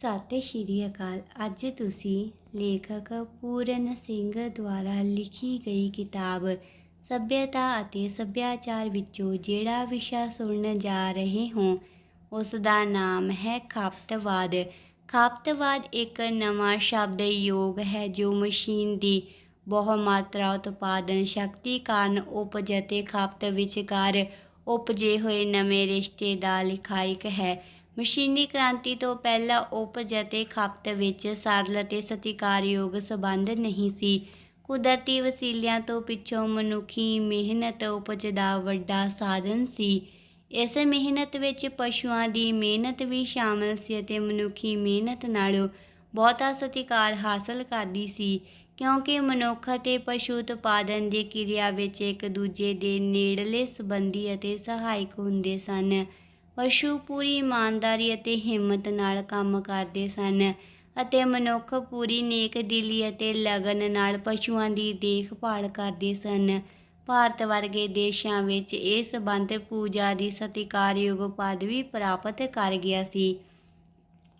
ਸਤਿ ਸ਼੍ਰੀ ਅਕਾਲ। ਅੱਜ ਤੁਸੀਂ ਲੇਖਕ ਪੂਰਨ ਸਿੰਘ ਦੁਆਰਾ ਲਿਖੀ ਗਈ ਕਿਤਾਬ ਸੱਭਿਅਤਾ ਅਤੇ ਸੱਭਿਆਚਾਰ ਵਿੱਚੋਂ ਜਿਹੜਾ ਵਿਸ਼ਾ ਸੁਣਨ ਜਾ ਰਹੇ ਹੋ, ਉਸ ਦਾ ਨਾਮ ਹੈ ਖਪਤਵਾਦ। ਖਪਤਵਾਦ ਇੱਕ ਨਵਾਂ ਸ਼ਬਦ ਯੋਗ ਹੈ ਜੋ ਮਸ਼ੀਨ ਦੀ ਬਹੁ ਮਾਤਰਾ ਉਤਪਾਦਨ ਸ਼ਕਤੀ ਕਾਰਨ ਉਪਜ ਅਤੇ ਖਪਤ ਵਿਚਕਾਰ ਉਪਜੇ ਹੋਏ ਨਵੇਂ ਰਿਸ਼ਤੇ ਦਾ ਲਿਖਾਇਕ ਹੈ। ਮਸ਼ੀਨੀ ਕ੍ਰਾਂਤੀ ਤੋਂ ਪਹਿਲਾਂ ਉਪਜ ਅਤੇ ਖਪਤ ਵਿੱਚ ਸਰਲ ਅਤੇ ਸਤਿਕਾਰਯੋਗ ਸੰਬੰਧ ਨਹੀਂ ਸੀ। ਕੁਦਰਤੀ ਵਸੀਲਿਆਂ ਤੋਂ ਪਿੱਛੋਂ ਮਨੁੱਖੀ ਮਿਹਨਤ ਉਪਜ ਦਾ ਵੱਡਾ ਸਾਧਨ ਸੀ। ਇਸ ਮਿਹਨਤ ਵਿੱਚ ਪਸ਼ੂਆਂ ਦੀ ਮਿਹਨਤ ਵੀ ਸ਼ਾਮਲ ਸੀ ਅਤੇ ਮਨੁੱਖੀ ਮਿਹਨਤ ਨਾਲੋਂ ਬਹੁਤਾ ਸਤਿਕਾਰ ਹਾਸਲ ਕਰਦੀ ਸੀ, ਕਿਉਂਕਿ ਮਨੁੱਖ ਅਤੇ ਪਸ਼ੂ ਉਤਪਾਦਨ ਦੀ ਕਿਰਿਆ ਵਿੱਚ ਇੱਕ ਦੂਜੇ ਦੇ ਨੇੜਲੇ ਸੰਬੰਧੀ ਅਤੇ ਸਹਾਇਕ ਹੁੰਦੇ ਸਨ। ਪਸ਼ੂ ਪੂਰੀ ਇਮਾਨਦਾਰੀ ਅਤੇ ਹਿੰਮਤ ਨਾਲ ਕੰਮ ਕਰਦੇ ਸਨ ਅਤੇ ਮਨੁੱਖ ਪੂਰੀ ਨੇਕ ਨੇਕਦਿਲੀ ਅਤੇ ਲਗਨ ਨਾਲ ਪਸ਼ੂਆਂ ਦੀ ਦੇਖਭਾਲ ਕਰਦੇ ਸਨ। ਭਾਰਤ ਵਰਗੇ ਦੇਸ਼ਾਂ ਵਿੱਚ ਇਹ ਸੰਬੰਧ ਪੂਜਾ ਦੀ ਸਤਿਕਾਰਯੋਗ ਪਦਵੀ ਪ੍ਰਾਪਤ ਕਰ ਗਿਆ ਸੀ।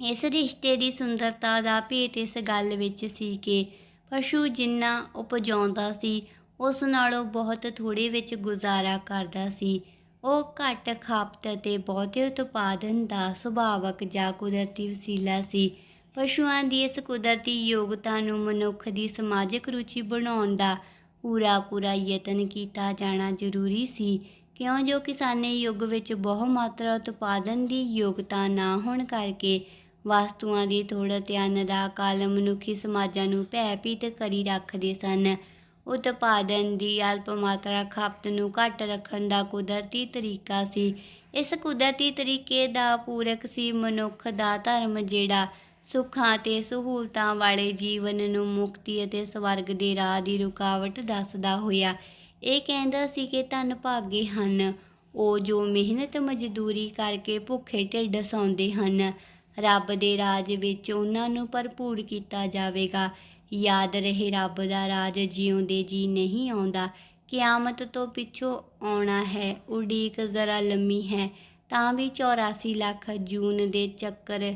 ਇਸ ਰਿਸ਼ਤੇ ਦੀ ਸੁੰਦਰਤਾ ਦਾ ਭੇਤ ਇਸ ਗੱਲ ਵਿੱਚ ਸੀ ਕਿ ਪਸ਼ੂ ਜਿੰਨਾ ਉਪਜਾਉਂਦਾ ਸੀ, ਉਸ ਨਾਲੋਂ ਬਹੁਤ ਥੋੜੇ ਵਿੱਚ ਗੁਜ਼ਾਰਾ ਕਰਦਾ ਸੀ। ਉਹ ਘੱਟ ਖਾਪਤ ਅਤੇ ਬਹੁਤੇ ਉਤਪਾਦਨ ਦਾ ਸੁਭਾਵਕ ਜਾਂ ਕੁਦਰਤੀ ਵਸੀਲਾ ਸੀ। ਪਸ਼ੂਆਂ ਦੀ ਇਸ ਕੁਦਰਤੀ ਯੋਗਤਾ ਨੂੰ ਮਨੁੱਖ ਦੀ ਸਮਾਜਿਕ ਰੁਚੀ ਬਣਾਉਣ ਦਾ ਪੂਰਾ ਪੂਰਾ ਯਤਨ ਕੀਤਾ ਜਾਣਾ ਜ਼ਰੂਰੀ ਸੀ। ਕਿਉਂ? ਜੋ ਕਿਸਾਨੀ ਯੁੱਗ ਵਿੱਚ ਬਹੁ ਮਾਤਰਾ ਉਤਪਾਦਨ ਦੀ ਯੋਗਤਾ ਨਾ ਹੋਣ ਕਰਕੇ ਵਸਤੂਆਂ ਦੀ ਥੋੜ੍ਹ ਅਤੇ ਅੰਨ ਦਾ ਕਾਲ ਮਨੁੱਖੀ ਸਮਾਜਾਂ ਨੂੰ ਭੈਭੀਤ ਕਰੀ ਰੱਖਦੇ ਸਨ। ਉਤਪਾਦਨ ਦੀ ਅਲਪ ਮਾਤਰਾ ਖਪਤ ਨੂੰ ਘੱਟ ਰੱਖਣ ਦਾ ਕੁਦਰਤੀ ਤਰੀਕਾ ਸੀ। ਇਸ ਕੁਦਰਤੀ ਤਰੀਕੇ ਦਾ ਪੂਰਕ ਸੀ ਮਨੁੱਖ ਦਾ ਧਰਮ ਜਿਹੜਾ ਸੁੱਖਾਂ ਅਤੇ ਸਹੂਲਤਾਂ ਵਾਲੇ ਜੀਵਨ ਨੂੰ ਮੁਕਤੀ ਅਤੇ ਸਵਰਗ ਦੇ ਰਾਹ ਦੀ ਰੁਕਾਵਟ ਦੱਸਦਾ ਹੋਇਆ। ਇਹ ਕਹਿੰਦਾ ਸੀ ਕਿ ਧਨ ਭਾਗੇ ਹਨ। ਉਹ ਜੋ ਮਿਹਨਤ ਮਜ਼ਦੂਰੀ ਕਰਕੇ ਭੁੱਖੇ ਢਿੱਡ ਸੌਂਦੇ ਹਨ, ਰੱਬ ਦੇ ਰਾਜ ਵਿੱਚ ਉਹਨਾਂ ਨੂੰ ਭਰਪੂਰ ਕੀਤਾ ਜਾਵੇਗਾ। ਯਾਦ ਰਹੇ ਰੱਬ ਦਾ ਰਾਜ ਜਿਉਂਦੇ ਜੀ ਨਹੀਂ ਆਉਂਦਾ। ਕਿਆਮਤ ਤੋਂ ਪਿੱਛੋਂ ਆਉਣਾ ਹੈ, ਉਡੀਕ ਜ਼ਰਾ ਲੰਮੀ ਹੈ, ਤਾਂ ਵੀ 84 ਲੱਖ ਜੂਨ ਦੇ ਚੱਕਰ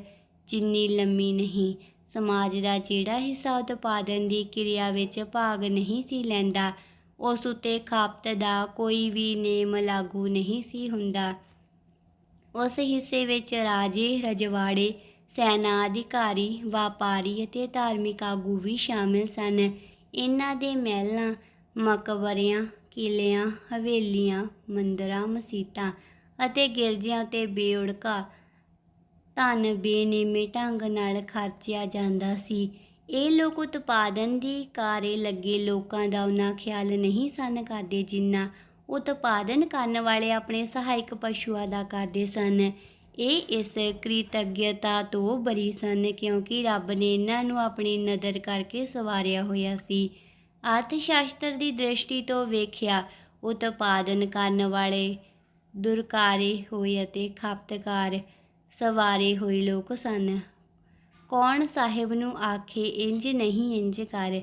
ਜਿੰਨੀ ਲੰਮੀ ਨਹੀਂ। ਸਮਾਜ ਦਾ ਜਿਹੜਾ ਹਿੱਸਾ ਉਤਪਾਦਨ ਦੀ ਕਿਰਿਆ ਵਿੱਚ ਭਾਗ ਨਹੀਂ ਸੀ ਲੈਂਦਾ, ਉਸ ਉਤੇ ਖਪਤ ਦਾ ਕੋਈ ਵੀ ਨੇਮ ਲਾਗੂ ਨਹੀਂ ਸੀ ਹੁੰਦਾ। ਉਸ ਹਿੱਸੇ ਵਿੱਚ ਰਾਜੇ ਰਜਵਾੜੇ ਸੈਨਾ ਅਧਿਕਾਰੀ ਵਪਾਰੀ ਅਤੇ ਧਾਰਮਿਕ ਆਗੂ ਵੀ ਸ਼ਾਮਿਲ ਸਨ। ਇਹਨਾਂ ਦੇ ਮਹਿਲਾਂ, ਮਕਬਰਿਆਂ ਕਿਲਿਆਂ ਹਵੇਲੀਆਂ, ਮੰਦਰਾਂ, ਮਸੀਤਾਂ ਅਤੇ ਗਿਰਜਿਆਂ ਉੱਤੇ ਬੇਉੜਕਾ, ਧਨ ਬੇਨੇਮੇ ਢੰਗ ਨਾਲ ਖਰਚਿਆ ਜਾਂਦਾ ਸੀ। ਇਹ ਲੋਕ ਉਤਪਾਦਨ ਦੀ ਕਾਰੇ ਲੱਗੇ ਲੋਕਾਂ ਦਾ ਉਹਨਾਂ ਖਿਆਲ ਨਹੀਂ ਸਨ ਕਰਦੇ, ਜਿੰਨਾ ਉਤਪਾਦਨ ਕਰਨ ਵਾਲੇ ਆਪਣੇ ਸਹਾਇਕ ਪਸ਼ੂਆਂ ਦਾ ਕਰਦੇ ਸਨ। ਇਹ ਇਸ ਕ੍ਰਿਤੱਗਯਤਾ ਤੋਂ ਬਰੀ ਸਨ ਕਿਉਂਕਿ ਰੱਬ ਨੇ ਇਹਨਾਂ ਨੂੰ ਆਪਣੀ ਨਦਰ ਕਰਕੇ ਸਵਾਰਿਆ ਹੋਇਆ ਸੀ। ਅਰਥ ਸ਼ਾਸਤਰ ਦੀ ਦ੍ਰਿਸ਼ਟੀ ਤੋਂ ਵੇਖਿਆ, ਉਤਪਾਦਨ ਕਰਨ ਵਾਲੇ ਦੁਰਕਾਰੇ ਹੋਏ ਅਤੇ ਖਪਤਕਾਰ ਸਵਾਰੇ ਹੋਏ ਲੋਕ ਸਨ। ਕੌਣ ਸਾਹਿਬ ਨੂੰ ਆਖੇ, ਇੰਜ ਨਹੀਂ, ਇੰਜ ਕਰ।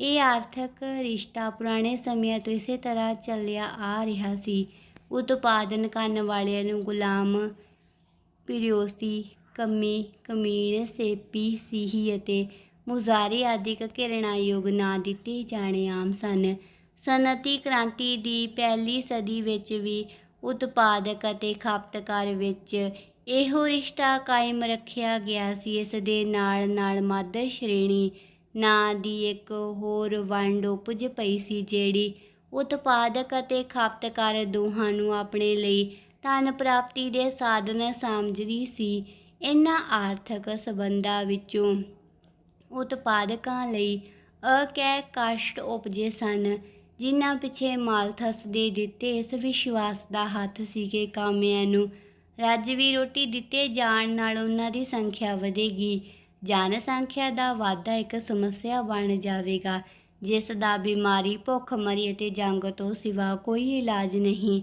ਇਹ ਆਰਥਿਕ ਰਿਸ਼ਤਾ ਪੁਰਾਣੇ ਸਮਿਆਂ ਤੋਂ ਇਸੇ ਤਰ੍ਹਾਂ ਚੱਲਿਆ ਆ ਰਿਹਾ ਸੀ। ਉਤਪਾਦਨ ਕਰਨ ਵਾਲਿਆਂ ਨੂੰ ਗੁਲਾਮ ਪਿਰਿਓਸੀ ਕਮੀ ਕਮੀਣ ਸੇਪੀ, ਸੀਹੀ ਅਤੇ ਮੁਜ਼ਾਰੀ ਆਦਿਕ ਘਿਰਣਾਯੋਗ ਨਾਂ ਦਿੱਤੇ ਜਾਣੇ ਆਮ ਸਨ। ਸਨਅਤੀ ਕ੍ਰਾਂਤੀ ਦੀ ਪਹਿਲੀ ਸਦੀ ਵਿੱਚ ਵੀ ਉਤਪਾਦਕ ਅਤੇ ਖਪਤਕਾਰ ਵਿੱਚ ਇਹੋ ਰਿਸ਼ਤਾ ਕਾਇਮ ਰੱਖਿਆ ਗਿਆ ਸੀ। ਇਸ ਦੇ ਨਾਲ ਨਾਲ ਮੱਧ ਸ਼੍ਰੇਣੀ ਨਾਂ ਦੀ ਇੱਕ ਹੋਰ ਵੰਡ ਉਪਜ ਪਈ ਸੀ, ਜਿਹੜੀ ਉਤਪਾਦਕ ਅਤੇ ਖਪਤਕਾਰ ਦੋਹਾਂ ਨੂੰ ਆਪਣੇ ਲਈ ਧਨ ਪ੍ਰਾਪਤੀ ਦੇ ਸਾਧਨ ਸਮਝਦੀ ਸੀ। ਇਹਨਾਂ ਆਰਥਿਕ ਸਬੰਧਾਂ ਵਿੱਚੋਂ ਉਤਪਾਦਕਾਂ ਲਈ ਅਕੈ ਕਸ਼ਟ ਉਪਜੇ ਸਨ, ਜਿਨ੍ਹਾਂ ਪਿੱਛੇ ਮਾਲਥਸ ਦੇ ਦਿੱਤੇ ਇਸ ਵਿਸ਼ਵਾਸ ਦਾ ਹੱਥ ਸੀ ਕਿ ਕਾਮਿਆਂ ਨੂੰ ਰੱਜਵੀ ਰੋਟੀ ਦਿੱਤੇ ਜਾਣ ਨਾਲ ਉਹਨਾਂ ਦੀ ਸੰਖਿਆ ਵਧੇਗੀ। ਜਨਸੰਖਿਆ ਦਾ ਵਾਧਾ ਇੱਕ ਸਮੱਸਿਆ ਬਣ ਜਾਵੇਗਾ, ਜਿਸ ਦਾ ਬਿਮਾਰੀ, ਭੁੱਖਮਰੀ ਅਤੇ ਜੰਗ ਤੋਂ ਸਿਵਾ ਕੋਈ ਇਲਾਜ ਨਹੀਂ।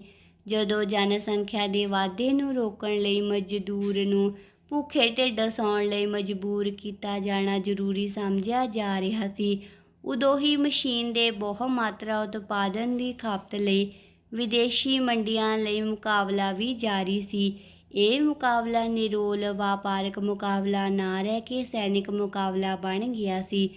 ਜਦੋਂ ਜਨਸੰਖਿਆ ਦੇ ਵਾਧੇ ਨੂੰ ਰੋਕਣ ਲਈ ਮਜ਼ਦੂਰ ਨੂੰ ਭੁੱਖੇ ਢਿੱਡ ਸੌਣ ਲਈ ਮਜਬੂਰ ਕੀਤਾ ਜਾਣਾ ਜ਼ਰੂਰੀ ਸਮਝਿਆ ਜਾ ਰਿਹਾ ਸੀ, ਉਦੋਂ ਹੀ ਮਸ਼ੀਨ ਦੇ ਬਹੁ ਮਾਤਰਾ ਉਤਪਾਦਨ ਦੀ ਖਪਤ ਲਈ ਵਿਦੇਸ਼ੀ ਮੰਡੀਆਂ ਲਈ ਮੁਕਾਬਲਾ ਵੀ ਜਾਰੀ ਸੀ। ਇਹ ਮੁਕਾਬਲਾ ਨਿਰੋਲ ਵਪਾਰਕ ਮੁਕਾਬਲਾ ਨਾ ਰਹਿ ਕੇ ਸੈਨਿਕ ਮੁਕਾਬਲਾ ਬਣ ਗਿਆ ਸੀ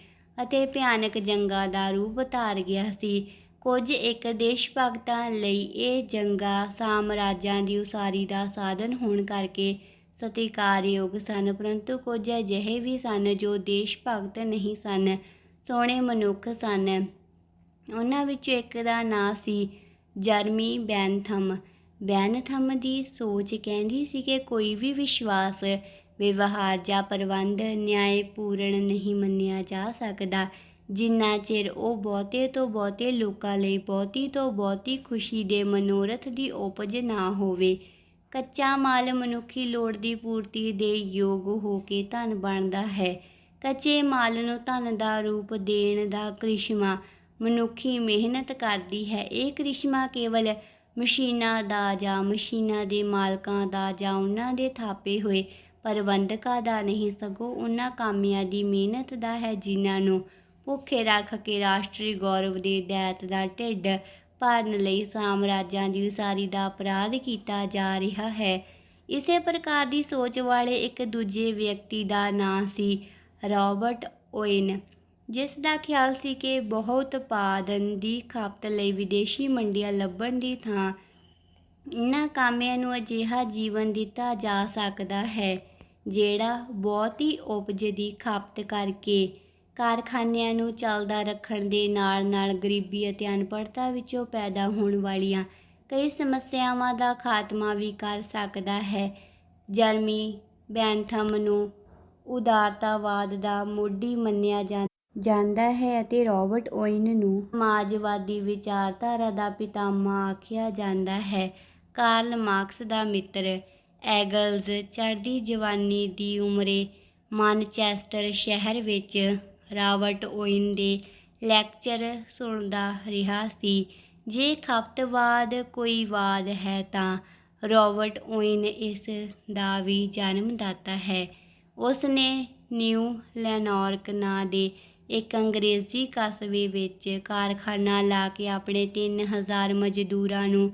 ਅਤੇ ਭਿਆਨਕ ਜੰਗਾਂ ਦਾ ਰੂਪ ਧਾਰ ਗਿਆ ਸੀ। ਕੁਝ ਇੱਕ ਦੇਸ਼ ਭਗਤਾਂ ਲਈ ਇਹ ਜੰਗਾਂ ਸਾਮਰਾਜਾਂ ਦੀ ਉਸਾਰੀ ਦਾ ਸਾਧਨ ਹੋਣ ਕਰਕੇ ਸਤਿਕਾਰਯੋਗ ਸਨ, ਪਰੰਤੂ ਕੁਝ ਅਜਿਹੇ ਵੀ ਸਨ ਜੋ ਦੇਸ਼ ਭਗਤ ਨਹੀਂ ਸਨ, ਸੋਹਣੇ ਮਨੁੱਖ ਸਨ। ਉਹਨਾਂ ਵਿੱਚੋਂ ਇੱਕ ਦਾ ਨਾਂ ਸੀ ਜਰਮੀ ਬੈਨਥਮ। ਬੈਨਥਮ ਦੀ ਸੋਚ ਕਹਿੰਦੀ ਸੀ ਕਿ ਕੋਈ ਵੀ ਵਿਸ਼ਵਾਸ, ਵਿਵਹਾਰ ਜਾਂ ਪ੍ਰਬੰਧ ਨਿਆਂਪੂਰਨ ਨਹੀਂ ਮੰਨਿਆ ਜਾ ਸਕਦਾ। ਜਿੰਨਾ ਚਿਰ ਉਹ ਬਹੁਤੇ ਤੋਂ ਬਹੁਤੇ ਲੋਕਾਂ ਲਈ ਬਹੁਤੀ ਤੋਂ ਬਹੁਤੀ ਖੁਸ਼ੀ ਦੇ ਮਨੋਰਥ ਦੀ ਉਪਜ ਨਾ ਹੋਵੇ, ਕੱਚਾ ਮਾਲ ਮਨੁੱਖੀ ਲੋੜ ਦੀ ਪੂਰਤੀ ਦੇ ਯੋਗ ਹੋ ਕੇ ਧਨ ਬਣਦਾ ਹੈ। ਕੱਚੇ ਮਾਲ ਨੂੰ ਧਨ ਦਾ ਰੂਪ ਦੇਣ ਦਾ ਕ੍ਰਿਸ਼ਮਾ ਮਨੁੱਖੀ ਮਿਹਨਤ ਕਰਦੀ ਹੈ। ਇਹ ਕ੍ਰਿਸ਼ਮਾ ਕੇਵਲ ਮਸ਼ੀਨਾਂ ਦਾ ਜਾਂ ਮਸ਼ੀਨਾਂ ਦੇ ਮਾਲਕਾਂ ਦਾ ਜਾਂ ਉਹਨਾਂ ਦੇ ਥਾਪੇ ਹੋਏ ਪ੍ਰਬੰਧਕਾਂ ਦਾ ਨਹੀਂ, ਸਗੋਂ ਉਹਨਾਂ ਕਾਮਿਆਂ ਦੀ ਮਿਹਨਤ ਦਾ ਹੈ, ਜਿਨ੍ਹਾਂ ਨੂੰ ਭੁੱਖੇ ਰੱਖ ਕੇ ਰਾਸ਼ਟਰੀ ਗੌਰਵ ਦੇ ਦੈਤ ਦਾ ਢਿੱਡ ਭਰਨ ਲਈ ਸਾਮਰਾਜਾਂ ਦੀ ਉਸਾਰੀ ਦਾ ਅਪਰਾਧ ਕੀਤਾ ਜਾ ਰਿਹਾ ਹੈ। ਇਸੇ ਪ੍ਰਕਾਰ ਦੀ ਸੋਚ ਵਾਲੇ ਇੱਕ ਦੂਜੇ ਵਿਅਕਤੀ ਦਾ ਨਾਂ ਸੀ ਰਾਬਰਟ ਓਇਨ ਜਿਸ ਦਾ ਖਿਆਲ ਸੀ ਕਿ ਬਹੁਤ ਉਤਪਾਦਨ ਦੀ ਖਪਤ ਲਈ ਵਿਦੇਸ਼ੀ ਮੰਡੀਆਂ ਲੱਭਣ ਦੀ ਥਾਂ ਇਹਨਾਂ ਕਾਮਿਆਂ ਨੂੰ ਅਜਿਹਾ ਜੀਵਨ ਦਿੱਤਾ ਜਾ ਸਕਦਾ ਹੈ, ਜਿਹੜਾ ਬਹੁਤੀ ਉਪਜ ਦੀ ਖਪਤ ਕਰਕੇ ਕਾਰਖਾਨਿਆਂ ਨੂੰ ਚੱਲਦਾ ਰੱਖਣ ਦੇ ਨਾਲ ਨਾਲ ਗਰੀਬੀ ਅਤੇ ਅਨਪੜ੍ਹਤਾ ਵਿੱਚੋਂ ਪੈਦਾ ਹੋਣ ਵਾਲੀਆਂ ਕਈ ਸਮੱਸਿਆਵਾਂ ਦਾ ਖਾਤਮਾ ਵੀ ਕਰ ਸਕਦਾ ਹੈ। ਜਰਮੀ ਬੈਂਥਮ ਨੂੰ ਉਦਾਰਤਾਵਾਦ ਦਾ ਮੋਢੀ ਮੰਨਿਆ ਜਾ ਜਾਂਦਾ ਹੈ ਅਤੇ ਰਾਬਰਟ ਓਇਨ ਨੂੰ ਸਮਾਜਵਾਦੀ ਵਿਚਾਰਧਾਰਾ ਦਾ ਪਿਤਾਮਾ ਆਖਿਆ ਜਾਂਦਾ ਹੈ। ਕਾਰਲ ਮਾਰਕਸ ਦਾ ਮਿੱਤਰ ਐਗਲਜ਼ ਚੜ੍ਹਦੀ ਜਵਾਨੀ ਦੀ ਉਮਰੇ ਮਾਨਚੈਸਟਰ ਸ਼ਹਿਰ ਵਿੱਚ ਰਾਬਰਟ ਓਇਨ ਦੇ ਲੈਕਚਰ ਸੁਣਦਾ ਰਿਹਾ ਸੀ। ਜੇ ਖਪਤਵਾਦ ਕੋਈ ਵਾਦ ਹੈ ਤਾਂ ਰਾਬਰਟ ਓਇਨ ਇਸ ਦਾ ਵੀ ਜਨਮਦਾਤਾ ਹੈ। ਉਸ ਨੇ ਨਿਊ ਲੈਨੋਰਕ ਨਾਂ ਦੇ ਇੱਕ ਅੰਗਰੇਜ਼ੀ ਕਸਬੇ ਵਿੱਚ ਕਾਰਖਾਨਾ ਲਾ ਕੇ ਆਪਣੇ 3000 ਮਜ਼ਦੂਰਾਂ ਨੂੰ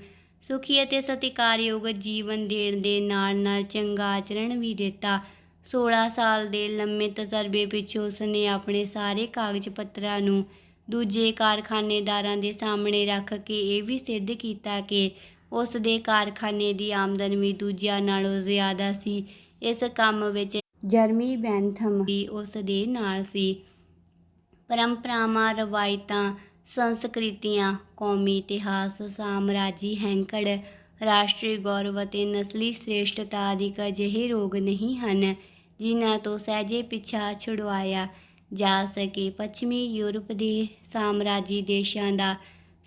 ਸੁਖੀ ਅਤੇ ਸਤਿਕਾਰਯੋਗ ਜੀਵਨ ਦੇਣ ਦੇ ਨਾਲ ਨਾਲ ਚੰਗਾ ਆਚਰਣ ਵੀ ਦਿੱਤਾ। 16 ਸਾਲ ਦੇ ਲੰਮੇ ਤਜਰਬੇ ਪਿੱਛੋਂ ਉਸ ਨੇ ਆਪਣੇ ਸਾਰੇ ਕਾਗਜ਼ ਪੱਤਰਾਂ ਨੂੰ ਦੂਜੇ ਕਾਰਖਾਨੇਦਾਰਾਂ ਦੇ ਸਾਹਮਣੇ ਰੱਖ ਕੇ ਇਹ ਵੀ ਸਿੱਧ ਕੀਤਾ ਕਿ ਉਸ ਦੇ ਕਾਰਖਾਨੇ ਦੀ ਆਮਦਨ ਵੀ ਦੂਜਿਆਂ ਨਾਲੋਂ ਜ਼ਿਆਦਾ ਸੀ। ਇਸ ਕੰਮ ਵਿੱਚ ਜਰਮੀ ਬੈਂਥਮ ਵੀ ਉਸ ਦੇ ਨਾਲ ਸੀ। ਪਰੰਪਰਾਵਾਂ, ਰਵਾਇਤਾਂ, ਸੰਸਕ੍ਰਿਤੀਆਂ, ਕੌਮੀ ਇਤਿਹਾਸ, ਸਾਮਰਾਜੀ ਹੈਂਕੜ ਰਾਸ਼ਟਰੀ ਗੌਰਵ ਅਤੇ ਨਸਲੀ ਸ੍ਰੇਸ਼ਟਤਾ ਆਦਿ ਅਜਿਹੇ ਰੋਗ ਨਹੀਂ ਹਨ, ਜਿਨ੍ਹਾਂ ਤੋਂ ਸਹਿਜੇ ਪਿੱਛਾ ਛੁਡਵਾਇਆ ਜਾ ਸਕੇ। ਪੱਛਮੀ ਯੂਰਪ ਦੇ ਸਾਮਰਾਜੀ ਦੇਸ਼ਾਂ ਦਾ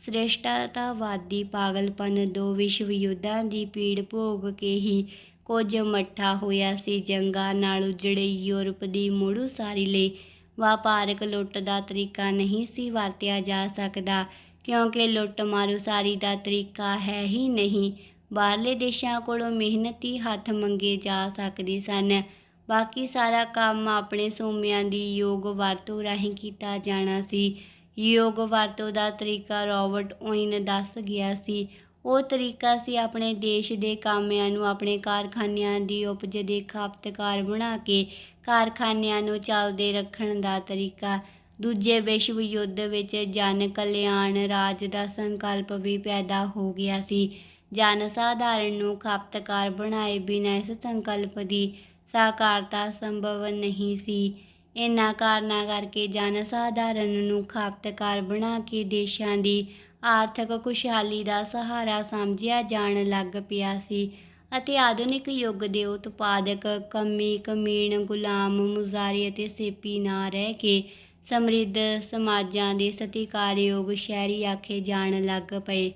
ਸ੍ਰੇਸ਼ਟਤਾਵਾਦੀ ਪਾਗਲਪਨ ਦੋ ਵਿਸ਼ਵ ਯੁੱਧਾਂ ਦੀ ਪੀੜ ਭੋਗ ਕੇ ਹੀ ਕੁਝ ਮੱਠਾ ਹੋਇਆ ਸੀ। ਜੰਗਾਂ ਨਾਲ ਉਜੜੇ ਯੂਰਪ ਦੀ ਮੁੜ ਉਸਾਰੀ ਲਈ ਵਪਾਰਕ ਲੁੱਟ ਦਾ ਤਰੀਕਾ ਨਹੀਂ ਸੀ ਵਰਤਿਆ ਜਾ ਸਕਦਾ। ਕਿਉਂਕਿ ਲੁੱਟ ਮਾਰ ਉਸਾਰੀ ਦਾ ਤਰੀਕਾ ਹੈ ਹੀ ਨਹੀਂ। ਬਾਹਰਲੇ ਦੇਸ਼ਾਂ ਕੋਲੋਂ ਮਿਹਨਤੀ ਹੱਥ ਮੰਗੇ ਜਾ ਸਕਦੇ ਸਨ। ਬਾਕੀ ਸਾਰਾ ਕੰਮ ਆਪਣੇ ਸੋਮਿਆਂ ਦੀ ਯੋਗ ਵਰਤੋਂ ਰਾਹੀਂ ਕੀਤਾ ਜਾਣਾ ਸੀ। ਯੋਗ ਵਰਤੋਂ ਦਾ ਤਰੀਕਾ ਰਾਬਰਟ ਓਇਨ ਦੱਸ ਗਿਆ ਸੀ। ਉਹ ਤਰੀਕਾ ਸੀ ਆਪਣੇ ਦੇਸ਼ ਦੇ ਕਾਮਿਆਂ ਨੂੰ ਆਪਣੇ ਕਾਰਖਾਨਿਆਂ ਦੀ ਉਪਜ ਦੇ ਖਪਤਕਾਰ ਬਣਾ ਕੇ ਕਾਰਖਾਨਿਆਂ ਨੂੰ ਚੱਲਦੇ ਰੱਖਣ ਦਾ ਤਰੀਕਾ। ਦੂਜੇ ਵਿਸ਼ਵ ਯੁੱਧ ਵਿੱਚ ਜਨ ਕਲਿਆਣ ਰਾਜ ਦਾ ਸੰਕਲਪ ਵੀ ਪੈਦਾ ਹੋ ਗਿਆ ਸੀ। ਜਨ ਸਾਧਾਰਨ ਨੂੰ ਖਪਤਕਾਰ ਬਣਾਏ ਬਿਨਾਂ ਇਸ ਸੰਕਲਪ ਦੀ ਸਾਕਾਰਤਾ ਸੰਭਵ ਨਹੀਂ ਸੀ। ਇਹਨਾਂ ਕਾਰਨਾਂ ਕਰਕੇ ਜਨ ਸਾਧਾਰਨ ਨੂੰ ਖਪਤਕਾਰ ਬਣਾ ਕੇ ਦੇਸ਼ਾਂ ਦੀ ਆਰਥਿਕ ਖੁਸ਼ਹਾਲੀ ਦਾ ਸਹਾਰਾ ਸਮਝਿਆ ਜਾਣ ਲੱਗ ਪਿਆ ਸੀ ਅਤੇ ਆਧੁਨਿਕ ਯੁੱਗ ਦੇ ਉਤਪਾਦਕ ਕਮੀ ਕਮੀਣ ਗੁਲਾਮ ਮੁਜ਼ਾਰੀ ਅਤੇ ਸੇਪੀ ਨਾ ਰਹਿ ਕੇ ਸਮਰਿੱਧ ਸਮਾਜਾਂ ਦੇ ਸਤਿਕਾਰਯੋਗ ਸ਼ਹਿਰੀ ਆਖੇ ਜਾਣ ਲੱਗ ਪਏ।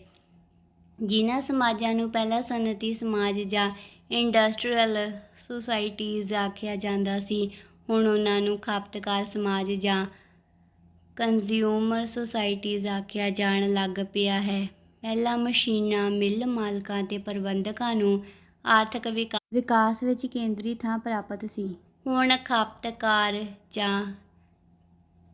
ਜਿਨ੍ਹਾਂ ਸਮਾਜਾਂ ਨੂੰ ਪਹਿਲਾਂ ਸਨਅਤੀ ਸਮਾਜ ਜਾਂ ਇੰਡਸਟਰੀਅਲ ਸੁਸਾਇਟੀਜ਼ ਆਖਿਆ ਜਾਂਦਾ ਸੀ, ਹੁਣ ਉਹਨਾਂ ਨੂੰ ਖਪਤਕਾਰ ਸਮਾਜ ਜਾਂ ਕੰਜ਼ਿਊਮਰ ਸੁਸਾਇਟੀਜ਼ ਆਖਿਆ ਜਾਣ ਲੱਗ ਪਿਆ ਹੈ। ਪਹਿਲਾਂ ਮਸ਼ੀਨਾਂ, ਮਿੱਲ ਮਾਲਕਾਂ ਤੇ ਪ੍ਰਬੰਧਕਾਂ ਨੂੰ ਆਰਥਿਕ ਵਿਕਾਸ ਵਿੱਚ ਕੇਂਦਰੀ ਥਾਂ ਪ੍ਰਾਪਤ ਸੀ। ਹੁਣ ਖਪਤਕਾਰ ਜਾਂ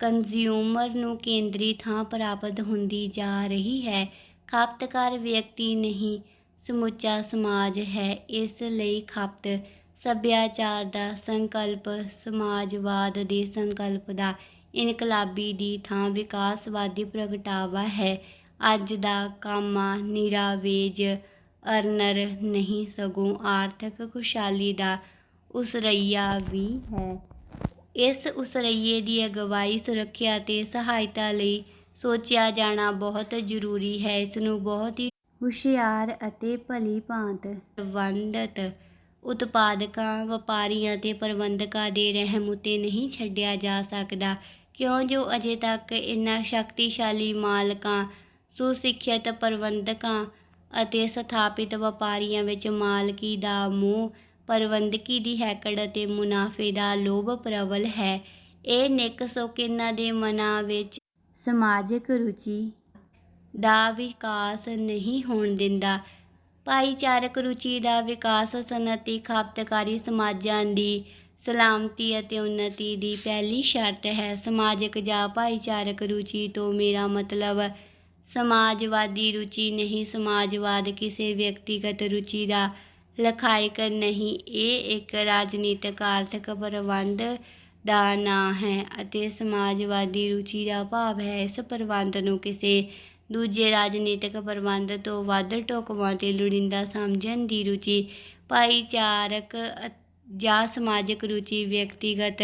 ਕੰਜ਼ਿਊਮਰ ਨੂੰ ਕੇਂਦਰੀ ਥਾਂ ਪ੍ਰਾਪਤ ਹੁੰਦੀ ਜਾ ਰਹੀ ਹੈ। ਖਪਤਕਾਰ ਵਿਅਕਤੀ ਨਹੀਂ, ਸਮੁੱਚਾ ਸਮਾਜ ਹੈ। ਇਸ ਲਈ ਖਪਤ ਸੱਭਿਆਚਾਰ ਦਾ ਸੰਕਲਪ, ਸਮਾਜਵਾਦ ਦੇ ਸੰਕਲਪ ਦਾ ਇਨਕਲਾਬੀ ਦੀ ਥਾਂ ਵਿਕਾਸਵਾਦੀ ਪ੍ਰਗਟਾਵਾ ਹੈ। ਅੱਜ ਦਾ ਕਾਮਾ ਨਿਰਾਵੇਜ਼ ਅਰਨਰ ਨਹੀਂ, ਸਗੋਂ ਆਰਥਿਕ ਖੁਸ਼ਹਾਲੀ ਦਾ ਉਸਰਈਆ ਵੀ ਹੈ। ਇਸ ਉਸਰਈਏ ਦੀ ਅਗਵਾਈ, ਸੁਰੱਖਿਆ ਅਤੇ ਸਹਾਇਤਾ ਲਈ ਸੋਚਿਆ ਜਾਣਾ ਬਹੁਤ ਜ਼ਰੂਰੀ ਹੈ। ਇਸ ਨੂੰ ਬਹੁਤ ਹੀ ਹੁਸ਼ਿਆਰ ਅਤੇ ਭਲੀ ਭਾਂਤ ਪ੍ਰਬੰਧਤ ਉਤਪਾਦਕਾਂ, ਵਪਾਰੀਆਂ ਅਤੇ ਪ੍ਰਬੰਧਕਾਂ ਦੇ ਰਹਿਮ ਉਤੇ ਨਹੀਂ ਛੱਡਿਆ ਜਾ ਸਕਦਾ। ਕਿਉਂ? ਜੋ ਅਜੇ ਤੱਕ ਇਨ੍ਹਾਂ ਸ਼ਕਤੀਸ਼ਾਲੀ ਮਾਲਕਾਂ, ਸੁਸਿੱਖਿਅਤ ਪ੍ਰਬੰਧਕਾਂ ਅਤੇ ਸਥਾਪਿਤ ਵਪਾਰੀਆਂ ਵਿੱਚ ਮਾਲਕੀ ਦਾ ਮੋਹ ਪ੍ਰਬੰਧਕੀ ਦੀ ਹੈਕੜ ਅਤੇ ਮੁਨਾਫੇ ਦਾ ਲੋਭ ਪ੍ਰਬਲ ਹੈ। ਇਹ ਨਿੱਕ ਸੁੱਖ ਇਹਨਾਂ ਦੇ ਮਨਾਂ ਵਿੱਚ ਸਮਾਜਿਕ ਰੁਚੀ ਦਾ ਵਿਕਾਸ ਨਹੀਂ ਹੋਣ ਦਿੰਦਾ। ਭਾਈਚਾਰਕ ਰੁਚੀ ਦਾ ਵਿਕਾਸ ਸਨਅਤੀ, ਖਪਤਕਾਰੀ ਸਮਾਜਾਂ ਦੀ ਸਲਾਮਤੀ ਅਤੇ ਉન્નਤੀ ਦੀ ਪਹਿਲੀ ਸ਼ਰਤ ਹੈ। ਸਮਾਜਿਕ ਜਾਂ ਭਾਈਚਾਰਕ ਰੁਚੀ ਤੋਂ ਮੇਰਾ ਮਤਲਬ ਸਮਾਜਵਾਦੀ ਰੁਚੀ ਨਹੀਂ। ਸਮਾਜਵਾਦ ਕਿਸੇ ਵਿਅਕਤੀਗਤ ਰੁਚੀ ਦਾ ਲਖਾਇਕ ਨਹੀਂ, ਇਹ ਇੱਕ ਰਾਜਨੀਤਿਕ ਆਰਥਿਕ ਪ੍ਰਬੰਧ ਦਾ ਨਾਂ ਹੈ ਅਤੇ ਸਮਾਜਵਾਦੀ ਰੁਚੀ ਦਾ ਭਾਵ ਹੈ। ਇਸ ਪ੍ਰਬੰਧ ਨੂੰ ਕਿਸੇ ਦੂਜੇ ਰਾਜਨੀਤਿਕ ਪ੍ਰਬੰਧ ਤੋਂ ਵੱਧ ਢੁਕਵਾਂ ਤੇ ਲੋੜੀਂਦਾ ਸਮਝਣ ਦੀ ਰੁਚੀ, ਭਾਈਚਾਰਕ ਜਾਂ ਸਮਾਜਿਕ ਰੁਚੀ, ਵਿਅਕਤੀਗਤ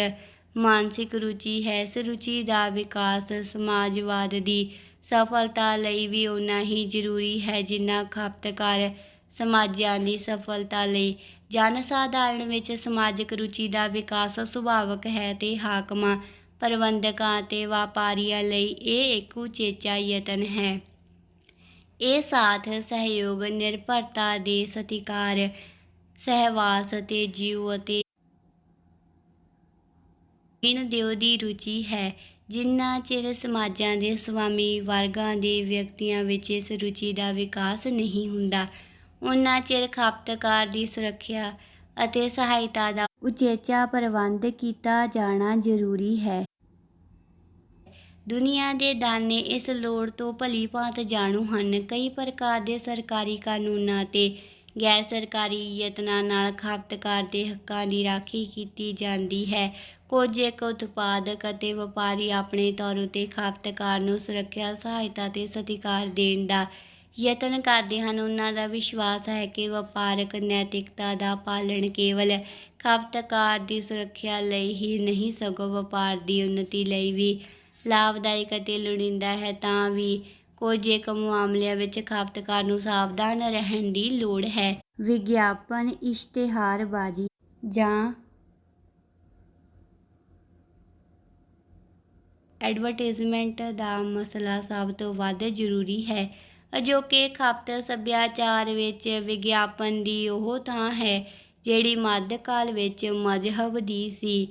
ਮਾਨਸਿਕ ਰੁਚੀ ਹੈ। ਇਸ ਰੁਚੀ ਦਾ ਵਿਕਾਸ ਸਮਾਜਵਾਦ ਦੀ ਸਫਲਤਾ ਲਈ ਵੀ ਉਨਾ ਹੀ ਜ਼ਰੂਰੀ ਹੈ ਜਿੰਨਾ ਖਪਤਕਾਰ ਸਮਾਜਾਂ ਦੀ ਸਫਲਤਾ ਲਈ। ਜਨ ਸਾਧਾਰਣ ਵਿੱਚ ਸਮਾਜਿਕ ਰੁਚੀ ਦਾ ਵਿਕਾਸ ਸੁਭਾਵਕ ਹੈ ਤੇ ਹਾਕਮਾਂ, ਪ੍ਰਬੰਧਕਾਂ ਅਤੇ ਵਪਾਰੀਆਂ ਲਈ ਇਹ ਇੱਕ ਉਚੇਚਾ ਯਤਨ ਹੈ। ਇਹ ਸਾਥ ਸਹਿਯੋਗ, ਨਿਰਭਰਤਾ ਦੇ ਸਤਿਕਾਰ, ਸਹਿਵਾਸ ਅਤੇ ਜੀਵ ਅਤੇ ਇਨ ਦਿਓ ਦੀ ਰੁਚੀ ਹੈ। ਜਿੰਨਾ ਚਿਰ ਸਮਾਜਾਂ ਦੇ ਸਵਾਮੀ ਵਰਗਾਂ ਦੇ ਵਿਅਕਤੀਆਂ ਵਿੱਚ ਇਸ ਰੁਚੀ ਦਾ ਵਿਕਾਸ ਨਹੀਂ ਹੁੰਦਾ ਉਹਨਾਂ ਚਿਰ ਖਪਤਕਾਰ ਦੀ ਸੁਰੱਖਿਆ ਅਤੇ ਸਹਾਇਤਾ ਦਾ ਉਚੇਚਾ ਪ੍ਰਬੰਧ ਕੀਤਾ ਜਾਣਾ ਜ਼ਰੂਰੀ ਹੈ। ਦੁਨੀਆ ਦੇ ਦਾਨੇ ਇਸ ਲੋੜ ਤੋਂ ਭਲੀ ਭਾਂਤ ਜਾਣੂ ਹਨ। ਕਈ ਪ੍ਰਕਾਰ ਦੇ ਸਰਕਾਰੀ ਕਾਨੂੰਨਾਂ ਤੇ ਗੈਰ ਸਰਕਾਰੀ ਯਤਨਾਂ ਨਾਲ ਖਪਤਕਾਰ ਦੇ ਹੱਕਾਂ ਦੀ ਰਾਖੀ ਕੀਤੀ ਜਾਂਦੀ ਹੈ। ਕੁਝ ਇੱਕ ਉਤਪਾਦਕ ਅਤੇ ਵਪਾਰੀ ਆਪਣੇ ਤੌਰ ਉਤੇ ਖਪਤਕਾਰ ਨੂੰ ਸੁਰੱਖਿਆ, ਸਹਾਇਤਾ ਤੇ ਸਤਿਕਾਰ ਦੇਣ ਦਾ ਯਤਨ ਕਰਦੇ ਹਨ। ਉਹਨਾਂ ਦਾ ਵਿਸ਼ਵਾਸ ਹੈ ਕਿ ਵਪਾਰਕ ਨੈਤਿਕਤਾ ਦਾ ਪਾਲਣ ਕੇਵਲ ਖਪਤਕਾਰ ਦੀ ਸੁਰੱਖਿਆ ਲਈ ਹੀ ਨਹੀਂ, ਸਗੋਂ ਵਪਾਰ ਦੀ ਉન્નਤੀ ਲਈ ਵੀ ਲਾਭਦਾਇਕ ਅਤੇ ਲੋੜੀਂਦਾ ਹੈ। ਤਾਂ ਵੀ ਕੁਝ ਇੱਕ ਮਾਮਲਿਆਂ ਵਿੱਚ ਖਪਤਕਾਰ ਨੂੰ ਸਾਵਧਾਨ ਰਹਿਣ ਦੀ ਲੋੜ ਹੈ। ਵਿਗਿਆਪਨ, ਇਸ਼ਤਿਹਾਰਬਾਜ਼ੀ ਜਾਂ ਐਡਵਰਟਾਈਜ਼ਮੈਂਟ ਦਾ ਮਸਲਾ ਸਭ ਤੋਂ ਵੱਧ ਜ਼ਰੂਰੀ ਹੈ। ਅਜੋਕੇ ਖਪਤ ਸੱਭਿਆਚਾਰ ਵਿੱਚ ਵਿਗਿਆਪਨ ਦੀ ਉਹ ਥਾਂ ਹੈ ਜਿਹੜੀ ਮੱਧਕਾਲ ਵਿੱਚ ਮਜ਼ਹਬ ਦੀ ਸੀ।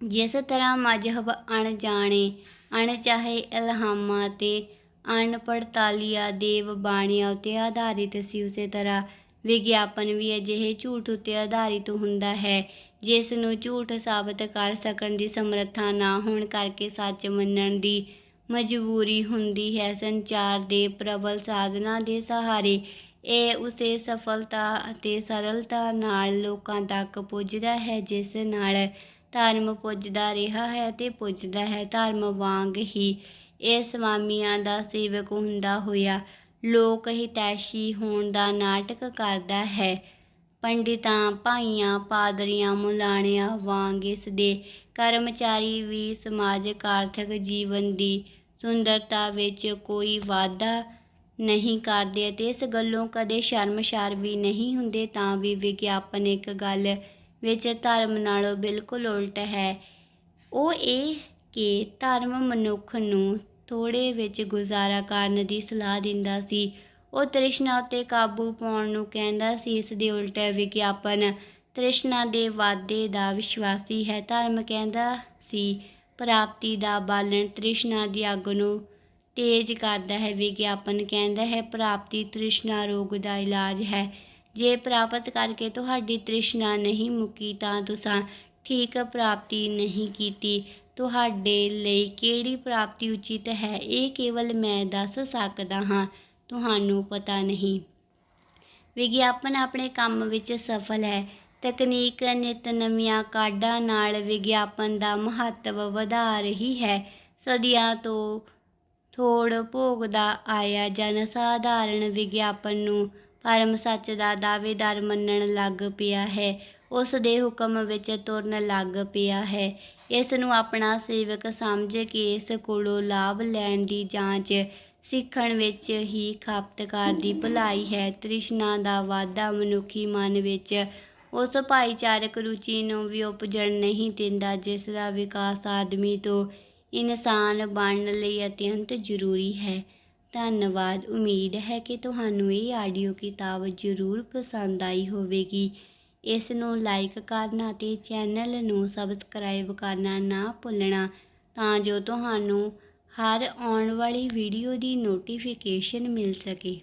ਜਿਸ ਤਰ੍ਹਾਂ ਮਜ਼ਹਬ ਅਣਜਾਣੇ, ਅਣਚਾਹੇ ਇਲਹਾਮਾਂ ਤੇ ਅਣਪੜਤਾਲੀਆ ਦੇਵ ਬਾਣੀਆਂ ਉੱਤੇ ਆਧਾਰਿਤ ਸੀ, ਉਸੇ ਤਰ੍ਹਾਂ ਵਿਗਿਆਪਨ ਵੀ ਅਜਿਹੇ ਝੂਠ ਉੱਤੇ ਆਧਾਰਿਤ ਹੁੰਦਾ ਹੈ, ਜਿਸ ਨੂੰ ਝੂਠ ਸਾਬਤ ਕਰ ਸਕਣ ਦੀ ਸਮਰੱਥਾ ਨਾ ਹੋਣ ਕਰਕੇ ਸੱਚ ਮੰਨਣ ਦੀ ਮਜਬੂਰੀ ਹੁੰਦੀ ਹੈ। ਸੰਚਾਰ ਦੇ ਪ੍ਰਬਲ ਸਾਧਨਾਂ ਦੇ ਸਹਾਰੇ ਇਹ ਉਸੇ ਸਫਲਤਾ ਅਤੇ ਸਰਲਤਾ ਨਾਲ ਲੋਕਾਂ ਤੱਕ ਪੁੱਜਦਾ ਹੈ, ਜਿਸ ਨਾਲ ਧਰਮ ਪੁੱਜਦਾ ਰਿਹਾ ਹੈ ਤੇ ਪੁੱਜਦਾ ਹੈ। ਧਰਮ ਵਾਂਗ ਹੀ ਇਹ ਸਵਾਮੀਆਂ ਦਾ ਸੇਵਕ ਹੁੰਦਾ ਹੋਇਆ ਲੋਕ ਹਿਤੈਸ਼ੀ ਹੋਣ ਦਾ ਨਾਟਕ ਕਰਦਾ ਹੈ। ਪੰਡਿਤਾਂ, ਭਾਈਆਂ, ਪਾਦਰੀਆਂ, ਮੁਲਾਣਿਆਂ ਵਾਂਗ ਇਸ ਦੇ ਕਰਮਚਾਰੀ ਵੀ ਸਮਾਜਿਕ, ਆਰਥਿਕ ਜੀਵਨ ਦੀ ਸੁੰਦਰਤਾ ਵਿੱਚ ਕੋਈ ਵਾਧਾ ਨਹੀਂ ਕਰਦੇ ਅਤੇ ਇਸ ਗੱਲੋਂ ਕਦੇ ਸ਼ਰਮਸ਼ਾਰ ਵੀ ਨਹੀਂ ਹੁੰਦੇ, ਤਾਂ ਵੀ ਵਿਗਿਆਪਨ ਇੱਕ ਗੱਲ ਵਿੱਚ ਧਰਮ ਨਾਲੋਂ ਬਿਲਕੁਲ ਉਲਟ ਹੈ। ਉਹ ਇਹ ਕਿ ਧਰਮ ਮਨੁੱਖ ਨੂੰ ਥੋੜੇ ਵਿੱਚ ਗੁਜ਼ਾਰਾ ਕਰਨ ਦੀ ਸਲਾਹ ਦਿੰਦਾ ਸੀ। ਉਹ ਤ੍ਰਿਸ਼ਨਾ ਉੱਤੇ ਕਾਬੂ ਪਾਉਣ ਨੂੰ ਕਹਿੰਦਾ ਸੀ, ਇਸ ਦੇ ਉਲਟ ਵਿਗਿਆਪਨ ਤ੍ਰਿਸ਼ਨਾ ਦੇ ਵਾਧੇ ਦਾ ਵਿਸ਼ਵਾਸੀ ਹੈ। ਧਰਮ ਕਹਿੰਦਾ ਸੀ ਪ੍ਰਾਪਤੀ ਦਾ ਬਾਲਣ ਤ੍ਰਿਸ਼ਨਾ ਦੀ ਅੱਗ ਨੂੰ ਤੇਜ਼ ਕਰਦਾ ਹੈ, ਵਿਗਿਆਪਨ ਕਹਿੰਦਾ ਹੈ, ਪ੍ਰਾਪਤੀ ਤ੍ਰਿਸ਼ਨਾ ਰੋਗ ਦਾ ਇਲਾਜ ਹੈ। ਜੇ ਪ੍ਰਾਪਤ ਕਰਕੇ ਤੁਹਾਡੀ ਤ੍ਰਿਸ਼ਨਾ ਨਹੀਂ ਮੁੱਕੀ ਤਾਂ ਤੁਸੀਂ ਠੀਕ ਪ੍ਰਾਪਤੀ ਨਹੀਂ ਕੀਤੀ। ਤੁਹਾਡੇ ਲਈ ਕਿਹੜੀ ਪ੍ਰਾਪਤੀ ਉਚਿਤ ਹੈ, ਇਹ ਕੇਵਲ ਮੈਂ ਦੱਸ ਸਕਦਾ ਹਾਂ, ਤੁਹਾਨੂੰ ਪਤਾ ਨਹੀਂ। ਵਿਗਿਆਪਨ ਆਪਣੇ ਕੰਮ ਵਿੱਚ ਸਫਲ ਹੈ। ਤਕਨੀਕ ਨਿਤ ਨਵੀਆਂ ਕਾਢਾਂ ਨਾਲ ਵਿਗਿਆਪਨ ਦਾ ਮਹੱਤਵ ਵਧਾ ਰਹੀ ਹੈ। ਸਦੀਆਂ ਤੋਂ ਥੋੜ ਭੋਗਦਾ ਆਇਆ ਜਨ ਸਾਧਾਰਨ ਵਿਗਿਆਪਨ ਨੂੰ ਪਰਮ ਸੱਚ ਦਾ ਦਾਅਵੇਦਾਰ ਮੰਨਣ ਲੱਗ ਪਿਆ ਹੈ। ਉਸ ਦੇ ਹੁਕਮ ਵਿੱਚ ਤੁਰਨ ਲੱਗ ਪਿਆ ਹੈ। ਇਸ ਨੂੰ ਆਪਣਾ ਸੇਵਕ ਸਮਝ ਕੇ ਇਸ ਕੋਲੋਂ ਲਾਭ ਲੈਣ ਦੀ ਜਾਂਚ ਸਿੱਖਣ ਵਿੱਚ ਹੀ ਖਪਤਕਾਰ ਦੀ ਭਲਾਈ ਹੈ। ਤ੍ਰਿਸ਼ਨਾ ਦਾ ਵਾਧਾ ਮਨੁੱਖੀ ਮਨ ਵਿੱਚ ਉਸ ਭਾਈਚਾਰਕ ਰੁਚੀ ਨੂੰ ਵੀ ਉਪਜਣ ਨਹੀਂ ਦਿੰਦਾ, ਜਿਸ ਦਾ ਵਿਕਾਸ ਆਦਮੀ ਤੋਂ ਇਨਸਾਨ ਬਣਨ ਲਈ ਅਤਿਅੰਤ ਜ਼ਰੂਰੀ ਹੈ। ਧੰਨਵਾਦ। ਉਮੀਦ ਹੈ ਕਿ ਤੁਹਾਨੂੰ ਇਹ ਆਡੀਓ ਕਿਤਾਬ ਜ਼ਰੂਰ ਪਸੰਦ ਆਈ ਹੋਵੇਗੀ। ਇਸ ਨੂੰ ਲਾਈਕ ਕਰਨਾ ਅਤੇ ਚੈਨਲ ਨੂੰ ਸਬਸਕ੍ਰਾਈਬ ਕਰਨਾ ਨਾ ਭੁੱਲਣਾ, ਤਾਂ ਜੋ ਤੁਹਾਨੂੰ ਹਰ ਆਉਣ ਵਾਲੀ ਵੀਡੀਓ ਦੀ ਨੋਟੀਫਿਕੇਸ਼ਨ ਮਿਲ ਸਕੇ।